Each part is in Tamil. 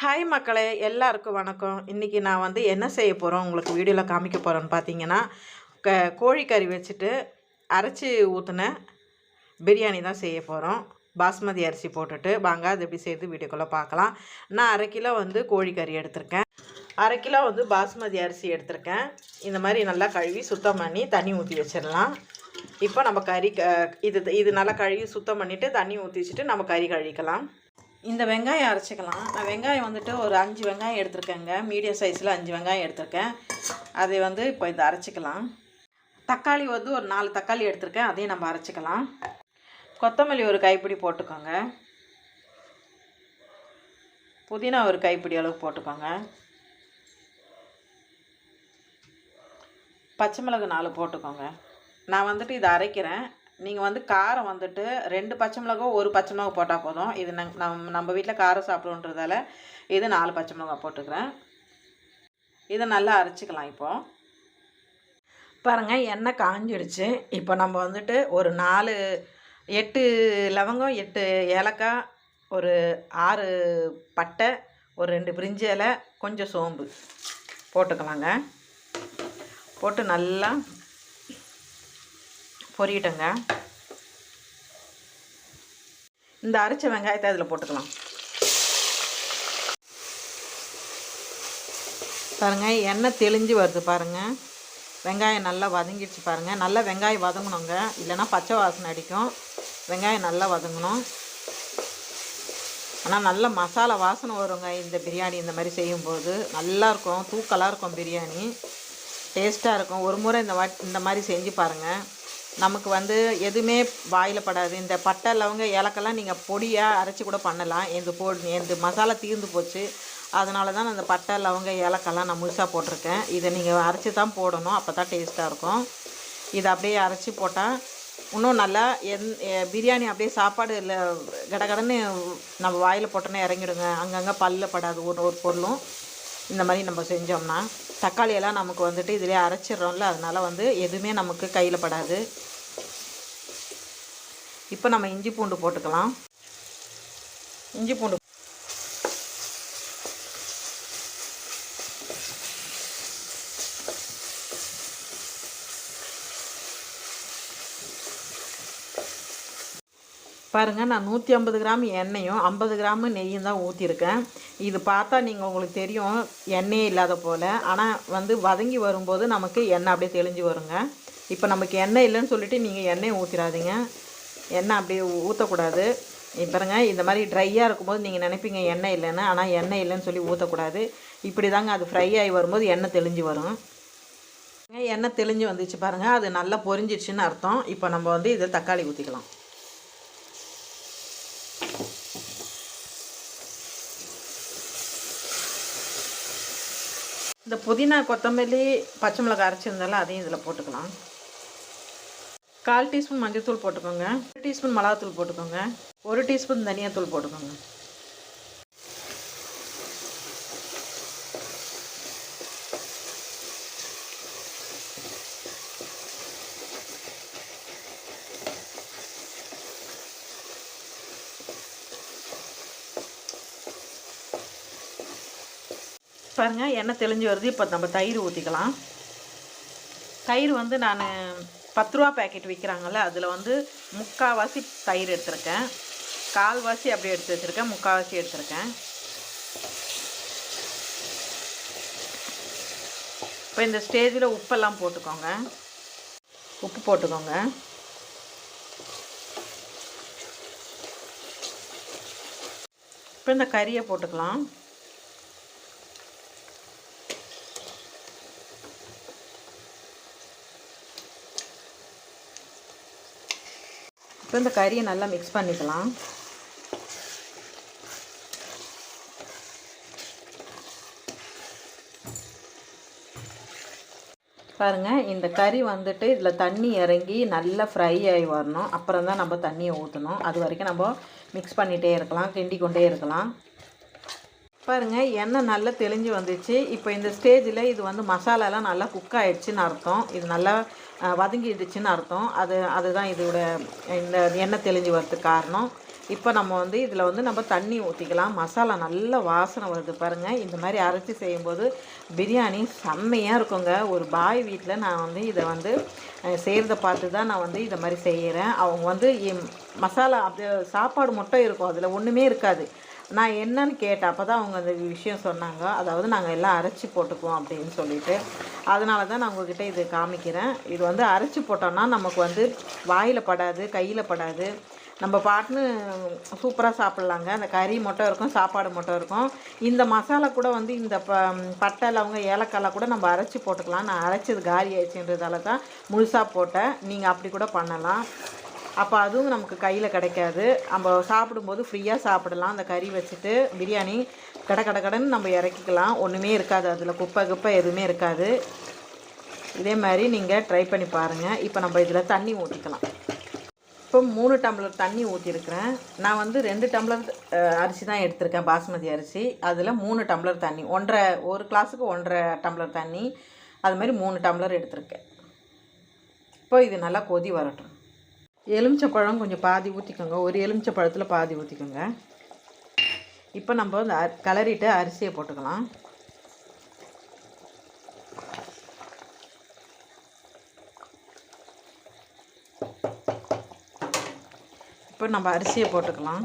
ஹாய் மக்களே எல்லாருக்கும் வணக்கம். இன்றைக்கி நான் வந்து என்ன செய்ய போகிறோம் உங்களுக்கு வீடியோவில் காமிக்க போகிறேன்னு பார்த்தீங்கன்னா க கோழிக்கறி வச்சுட்டு அரைச்சி ஊற்றின பிரியாணி தான் செய்ய போகிறோம் பாஸ்மதி அரிசி போட்டுட்டு வாங்க அது எப்படி செய்து வீடியோக்குள்ளே பார்க்கலாம் நான் அரை கிலோ வந்து கோழிக்கறி எடுத்திருக்கேன். அரை கிலோ வந்து பாஸ்மதி அரிசி எடுத்திருக்கேன். இந்த மாதிரி நல்லா கழுவி சுத்தம் பண்ணி தண்ணி ஊற்றி வச்சிடலாம். இப்போ நம்ம கறி க இது இது நல்லா கழுவி சுத்தம் பண்ணிவிட்டு தண்ணி ஊற்றி வச்சுட்டு நம்ம கறி கழுவிக்கலாம். இந்த வெங்காயம் அரைச்சிக்கலாம். நான் வெங்காயம் வந்துட்டு ஒரு அஞ்சு வெங்காயம் எடுத்திருக்கேங்க. மீடியம் சைஸில் அஞ்சு வெங்காயம் எடுத்திருக்கேன். அதை வந்து இப்போ இதை அரைச்சிக்கலாம். தக்காளி வந்து ஒரு நாலு தக்காளி எடுத்திருக்கேன். அதையும் நம்ம அரைச்சிக்கலாம். கொத்தமல்லி ஒரு கைப்பிடி போட்டுக்கோங்க. புதினா ஒரு கைப்பிடி அளவு போட்டுக்கோங்க. பச்சை மிளகு நாலு போட்டுக்கோங்க. நான் வந்துட்டு இதை அரைக்கிறேன். நீங்கள் வந்து காரம் வந்துட்டு ரெண்டு பச்சை மிளகா ஒரு பச்சை மிளகா போட்டால் போதும். இது நம் நம்ம வீட்டில் காரம் சாப்பிடுன்றதால இது நாலு பச்சை மிளகா போட்டுக்கிறேன். இதை நல்லா அரைச்சிக்கலாம் இப்போது பாருங்கள் எண்ணெய் காஞ்சிடுச்சு. இப்போ நம்ம வந்துட்டு ஒரு நாலு எட்டு லவங்கம் எட்டு ஏலக்காய் ஒரு ஆறு பட்டை ஒரு ரெண்டு பிரிஞ்சி இலை கொஞ்சம் சோம்பு போட்டுக்கலாங்க. போட்டு நல்லா பொரியட்டுங்க. இந்த அரைச்ச வெங்காயத்தை அதில் போட்டுக்கலாம். பாருங்கள் எண்ணெய் தெளிஞ்சு வருது பாருங்கள் வெங்காயம் நல்லா வதங்கிடுச்சு பாருங்கள் நல்லா வெங்காயம் வதங்கணுங்க. இல்லைன்னா பச்சை வாசனை அடிக்கும். வெங்காயம் நல்லா வதங்கணும். ஆனால் நல்ல மசாலா வாசனை வருங்க இந்த பிரியாணி இந்த மாதிரி செய்யும்போது. நல்லாயிருக்கும் தூக்கலாக இருக்கும் பிரியாணி. டேஸ்ட்டாக இருக்கும். ஒரு முறை இந்த வாட் இந்த மாதிரி செஞ்சு பாருங்கள் நமக்கு வந்து எதுவுமே வாயில் படாது. இந்த பட்டை லவங்க ஏலக்கெல்லாம் நீங்கள் பொடியாக அரைச்சி கூட பண்ணலாம். எந்த போ எந்த மசாலா தீர்ந்து போச்சு. அதனால தான் அந்த பட்டை லவங்க ஏலக்கெல்லாம் நான் முழுசாக போட்டிருக்கேன். இதை நீங்கள் அரைச்சி தான் போடணும். அப்போ தான் டேஸ்ட்டாக இருக்கும். இதை அப்படியே அரைச்சி போட்டால் இன்னும் நல்லா எந் பிரியாணி அப்படியே சாப்பாடு இல்லை கடகடன்னு நம்ம வாயில் போட்டோன்னே இறங்கிடுங்க. அங்கங்கே பல்ல படாது. ஒரு ஒரு பொருளும் இந்த மாதிரி நம்ம செஞ்சோம்னா. தக்காளியெல்லாம் நமக்கு வந்துட்டு இதிலே அரைச்சிட்றோம்ல அதனால் வந்து எதுவுமே நமக்கு கையில் படாது. இப்போ நம்ம இஞ்சி பூண்டு போட்டுக்கலாம். இஞ்சி பூண்டு பாருங்கள் நான் நூற்றி ஐம்பது கிராம் எண்ணெயும் ஐம்பது கிராம் நெய்யும் தான் ஊற்றிருக்கேன் இது பார்த்தா நீங்கள் உங்களுக்கு தெரியும் எண்ணெயே இல்லாத போல். ஆனால் வந்து வதங்கி வரும்போது நமக்கு எண்ணெய் அப்படியே தெளிஞ்சு வருங்க. இப்போ நமக்கு எண்ணெய் இல்லைன்னு சொல்லிட்டு நீங்கள் எண்ணெய் ஊற்றிடாதீங்க எண்ணெய் அப்படியே ஊற்றக்கூடாது பாருங்க இந்த மாதிரி ட்ரையாக இருக்கும்போது நீங்கள் நினைப்பீங்க எண்ணெய் இல்லைன்னு. ஆனால் எண்ணெய் இல்லைன்னு சொல்லி ஊற்றக்கூடாது இப்படி தாங்க அது ஃப்ரை ஆகி வரும்போது எண்ணெய் தெளிஞ்சு வரும். எண்ணெய் தெளிஞ்சு வந்துச்சு பாருங்கள் அது நல்லா பொரிஞ்சிடுச்சுன்னு அர்த்தம். இப்போ நம்ம வந்து இதை தக்காளி ஊற்றிக்கலாம் இந்த புதினா கொத்தமல்லி பச்சை மிளகாய் அரைச்சிருந்தாலும் அதையும் இதில் போட்டுக்கலாம். கால் டீஸ்பூன் மஞ்சள்தூள் போட்டுக்கோங்க. ஒரு டீஸ்பூன் மிளகாத்தூள் போட்டுக்கோங்க. ஒரு டீஸ்பூன் தனியாத்தூள் போட்டுக்கோங்க. பாருங்கள் எண்ணெய் தெளிஞ்சு வருது. இப்போ நம்ம தயிர் ஊற்றிக்கலாம் தயிர் வந்து நான் பத்து ரூபா பேக்கெட் விற்கிறாங்கல்ல அதில் வந்து முக்கால்வாசி தயிர் எடுத்திருக்கேன். கால்வாசி அப்படி எடுத்து வச்சுருக்கேன். முக்கால்வாசி எடுத்திருக்கேன். இப்போ இந்த ஸ்டேஜில் உப்பெல்லாம் போட்டுக்கோங்க. உப்பு போட்டுக்கோங்க. இப்போ இந்த கறியை போட்டுக்கலாம். இப்போ இந்த கறியை நல்லா மிக்ஸ் பண்ணிக்கலாம். பாருங்கள் இந்த கறி வந்துட்டு இதில் தண்ணி இறங்கி நல்லா ஃப்ரை ஆகி வரணும். அப்புறம் தான் நம்ம தண்ணியை ஊற்றணும் அது வரைக்கும் நம்ம மிக்ஸ் பண்ணிகிட்டே இருக்கலாம் கிண்டி கொண்டே இருக்கலாம். பாருங்கள் எண்ணெய் நல்லா தெளிஞ்சு வந்துச்சு. இப்போ இந்த ஸ்டேஜில் இது வந்து மசாலாலாம் நல்லா குக் ஆகிடுச்சின்னு அர்த்தம். இது நல்லா வதங்கிடுச்சுன்னு அர்த்தம். அது அதுதான் இதோட இந்த எண்ணெய் தெளிஞ்சு வரதுக்கு காரணம். இப்போ நம்ம வந்து இதில் வந்து நம்ம தண்ணி ஊற்றிக்கலாம் மசாலா நல்ல வாசனை வருது பாருங்கள் இந்த மாதிரி அரைச்சி செய்யும்போது பிரியாணி செம்மையாக இருக்குங்க. ஒரு பாய் வீட்டில் நான் வந்து இதை வந்து செய்கிறத பார்த்து தான் நான் வந்து இதை மாதிரி செய்கிறேன் அவங்க வந்து எம்- மசாலா அப்படியே சாப்பாடு மட்டும் இருக்கும். அதில் ஒன்றுமே இருக்காது. நான் என்னன்னு கேட்டேன். அப்போ தான் அவங்க அந்த விஷயம் சொன்னாங்க. அதாவது நாங்கள் எல்லாம் அரைச்சி போட்டுக்குவோம் அப்படின்னு சொல்லிட்டு. அதனால தான் நான் உங்ககிட்ட இது காமிக்கிறேன். இது வந்து அரைச்சி போட்டோம்னா நமக்கு வந்து வாயில் படாது கையில் படாது. நம்ம பாட்டுன்னு சூப்பராக சாப்பிட்லாங்க. அந்த கறி மட்டும் இருக்கும் சாப்பாடு மட்டும் இருக்கும். இந்த மசாலா கூட வந்து இந்த ப பட்டை அவங்க ஏலக்காய்லாம் கூட நம்ம அரைச்சி போட்டுக்கலாம். நான் அரைச்சது காலி ஆயிடுச்சுன்றதால தான் முழுசாக போட்டேன். நீங்கள் அப்படி கூட பண்ணலாம். அப்போ அதுவும் நமக்கு கையில் கிடைக்காது. நம்ம சாப்பிடும்போது ஃப்ரீயாக சாப்பிடலாம். அந்த கறி வச்சுட்டு பிரியாணி கட கட கடைன்னு நம்ம இறக்கிக்கலாம். ஒன்றுமே இருக்காது. அதில் குப்பை குப்பை எதுவுமே இருக்காது. இதே மாதிரி நீங்கள் ட்ரை பண்ணி பாருங்கள் இப்போ நம்ம இதில் தண்ணி ஊற்றிக்கலாம் இப்போ மூணு டம்ளர் தண்ணி ஊற்றிருக்கிறேன் நான் வந்து ரெண்டு டம்ளர் அரிசி தான் எடுத்திருக்கேன். பாஸ்மதி அரிசி. அதில் மூணு டம்ளர் தண்ணி. ஒன்றரை ஒரு கிளாஸுக்கு ஒன்றரை டம்ளர் தண்ணி. அது மாதிரி மூணு டம்ளர் எடுத்திருக்கேன். இப்போ இது நல்லா கொதி வரட்டும். எலுமிச்சப்பழம் கொஞ்சம் பாதி ஊற்றிக்கோங்க ஒரு எலுமிச்சப்பழத்தில் பாதி ஊற்றிக்கோங்க இப்போ நம்ம வந்து கலரிட்டு கிளறிட்டு அரிசியை போட்டுக்கலாம். இப்போ நம்ம அரிசியை போட்டுக்கலாம்.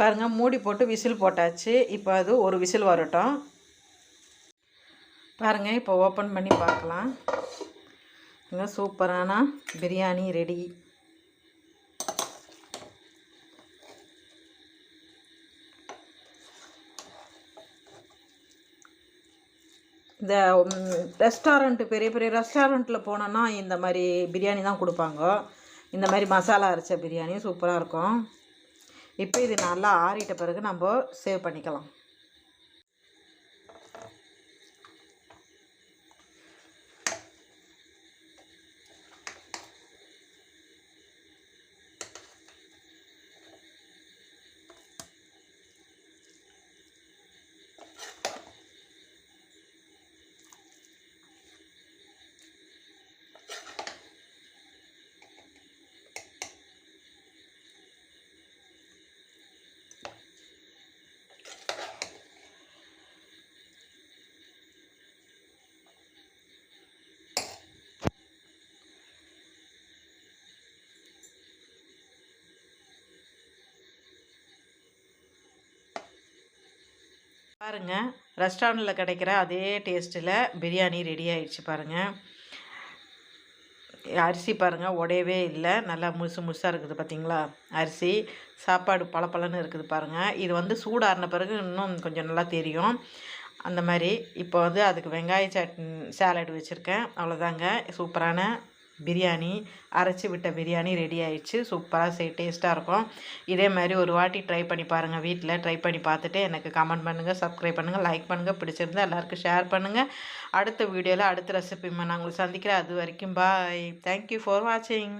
பாருங்க மூடி போட்டு விசில் போட்டாச்சு. இப்போ அது ஒரு விசில் வரட்டும். பாருங்க இப்போ ஓப்பன் பண்ணி பார்க்கலாம். இங்கே சூப்பரான பிரியாணி ரெடி இந்த ரெஸ்டாரண்ட்டு பெரிய பெரிய ரெஸ்டாரண்ட்டில் போனோன்னா இந்த மாதிரி பிரியாணி தான் கொடுப்பாங்க. இந்த மாதிரி மசாலா அரைச்ச பிரியாணி சூப்பராக இருக்கும். இப்போ இது நல்லா ஆறிட்ட பிறகு நம்ம சேவ் பண்ணிக்கலாம். பாருங்கள் ரெஸ்டாரண்ட்டில் கிடைக்கிற அதே டேஸ்ட்டில் பிரியாணி ரெடி ஆயிடுச்சு பாருங்கள் அரிசி பாருங்கள் உடையவே இல்லை. நல்லா முழுசு முழுசாக இருக்குது பார்த்திங்களா அரிசி சாப்பாடு பளபளன்னு இருக்குது பாருங்கள் இது வந்து சூடாறின பிறகு இன்னும் கொஞ்சம் நல்லா தெரியும். அந்த மாதிரி இப்போ வந்து அதுக்கு வெங்காய சட்னி சேலட் வச்சுருக்கேன். அவ்வளோதாங்க சூப்பரான பிரியாணி அரைச்சி விட்ட பிரியாணி ரெடி ஆயிடுச்சு. சூப்பராக செய் டேஸ்ட்டாக இருக்கும். இதே மாதிரி ஒரு வாட்டி ட்ரை பண்ணி பாருங்கள் வீட்டில் ட்ரை பண்ணி பார்த்துட்டு எனக்கு கமெண்ட் பண்ணுங்கள் சப்ஸ்கிரைப் பண்ணுங்கள் லைக் பண்ணுங்கள் பிடிச்சிருந்தா எல்லாருக்கும் ஷேர் பண்ணுங்கள் அடுத்த வீடியோவில் அடுத்த ரெசிபிமா நான் உங்களை சந்திக்கிறேன். அது வரைக்கும் பாய் தேங்க்யூ ஃபார் வாட்சிங்